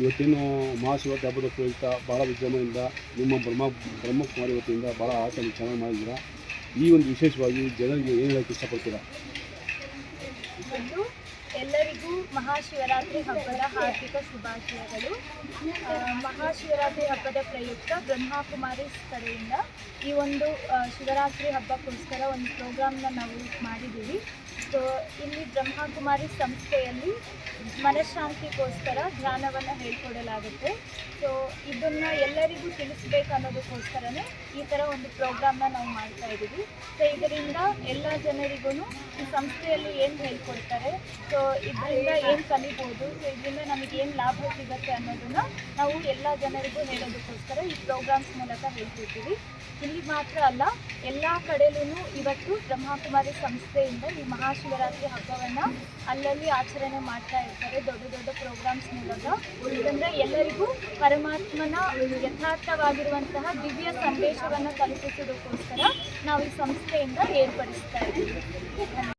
ಇವತ್ತೇನು ಮಹಾಶಿವರಾತ್ರಿ ಹಬ್ಬದ ಪ್ರಯುಕ್ತ ಭಾಳ ವಿಜೃಂಭಣೆಯಿಂದ ನಿಮ್ಮ ಬ್ರಹ್ಮ ಬ್ರಹ್ಮಕುಮಾರಿ ವತಿಯಿಂದ ಭಾಳ ಆಚರಣೆ ಚೆನ್ನಾಗಿ ಮಾಡಿದ್ದೀರಾ? ಈ ಒಂದು ವಿಶೇಷವಾಗಿ ಜನರಿಗೆ ಏನು ಹೇಳಕ್ಕೆ ಇಷ್ಟಪಡ್ತೀರಾ? ಎಲ್ಲರಿಗೂ ಮಹಾಶಿವರಾತ್ರಿ ಹಬ್ಬದ ಹಾರ್ದಿಕ ಶುಭಾಶಯಗಳು. ಮಹಾಶಿವರಾತ್ರಿ ಹಬ್ಬದ ಪ್ರಯುಕ್ತ ಬ್ರಹ್ಮಕುಮಾರಿ ಕಡೆಯಿಂದ ಈ ಒಂದು ಶಿವರಾತ್ರಿ ಹಬ್ಬಕ್ಕೋಸ್ಕರ ಒಂದು ಪ್ರೋಗ್ರಾಮ್ನ ನಾವು ಮಾಡಿದ್ದೀವಿ. ಇಲ್ಲಿ ಬ್ರಹ್ಮಕುಮಾರಿ ಸಂಸ್ಥೆಯಲ್ಲಿ ಮನಃಶಾಂತಿಗೋಸ್ಕರ ಧ್ಯಾನವನ್ನು ಹೇಳ್ಕೊಡಲಾಗುತ್ತೆ. ಸೊ ಇದನ್ನು ಎಲ್ಲರಿಗೂ ತಿಳಿಸ್ಬೇಕು ಅನ್ನೋದಕ್ಕೋಸ್ಕರನೇ ಈ ಥರ ಒಂದು ಪ್ರೋಗ್ರಾಮ್ನ ನಾವು ಮಾಡ್ತಾ ಇದ್ದೀವಿ. ಸೊ ಇದರಿಂದ ಎಲ್ಲ ಜನರಿಗೂ ಈ ಸಂಸ್ಥೆಯಲ್ಲಿ ಏನು ಹೇಳ್ಕೊಡ್ತಾರೆ? ಸೊ ಇದರಿಂದ ಏನು ಕಲಿಬೋದು? ಸೊ ಇದರಿಂದ ನಮಗೆ ಏನು ಲಾಭ ಸಿಗುತ್ತೆ ಅನ್ನೋದನ್ನು ನಾವು ಎಲ್ಲ ಜನರಿಗೂ ಹೇಳೋದಕ್ಕೋಸ್ಕರ ಪ್ರೋಗ್ರಾಮ್ಸ್ ಮೂಲಕ ಹೇಳ್ತಿರ್ತೀವಿ. ಇಲ್ಲಿ ಮಾತ್ರ ಅಲ್ಲ, ಎಲ್ಲ ಕಡೆಯಲ್ಲೂ ಇವತ್ತು ಬ್ರಹ್ಮಕುಮಾರಿ ಸಂಸ್ಥೆಯಿಂದ ಈ ಮಹಾಶಿವರಾತ್ರಿ ಹಬ್ಬವನ್ನು ಅಲ್ಲಲ್ಲಿ ಆಚರಣೆ ಮಾಡ್ತಾ ಇರ್ತಾರೆ, ದೊಡ್ಡ ದೊಡ್ಡ ಪ್ರೋಗ್ರಾಮ್ಸ್ ಮೂಲಕ. ಇದರಿಂದ ಎಲ್ಲರಿಗೂ ಪರಮಾತ್ಮನ ಯಥಾರ್ಥವಾಗಿರುವಂತಹ ದಿವ್ಯ ಸಂದೇಶವನ್ನು ತಲುಪಿಸೋದಕ್ಕೋಸ್ಕರ ನಾವು ಈ ಸಂಸ್ಥೆಯಿಂದ ಏರ್ಪಡಿಸ್ತಾ ಇದ್ದೀವಿ.